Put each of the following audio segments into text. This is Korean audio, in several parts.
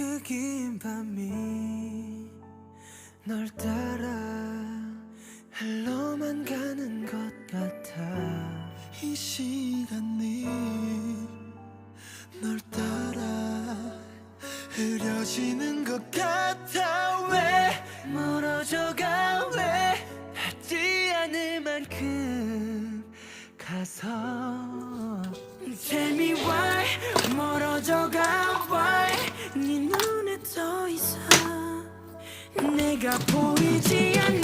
그 긴 밤이 널 따라 흘러만 가는 것 같아. 이 시간이 널 따라 흐려지는 것 같아. 왜 멀어져가 왜 하지 않을 만큼 가서 네가 보이지 않는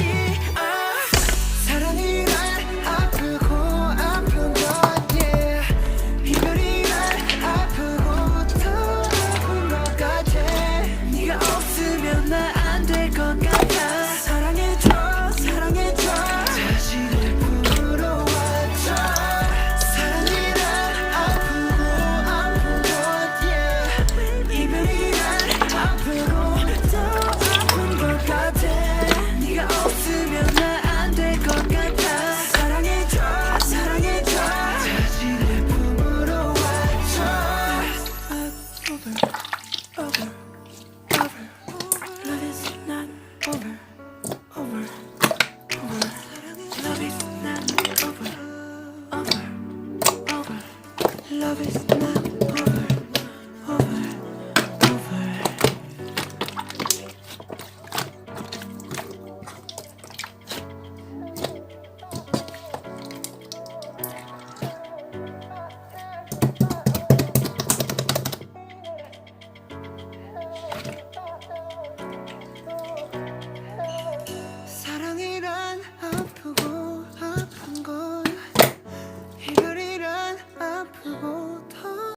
over, over, over. Love is not over, over, over. Love is not over, over, over. Love is not. 哦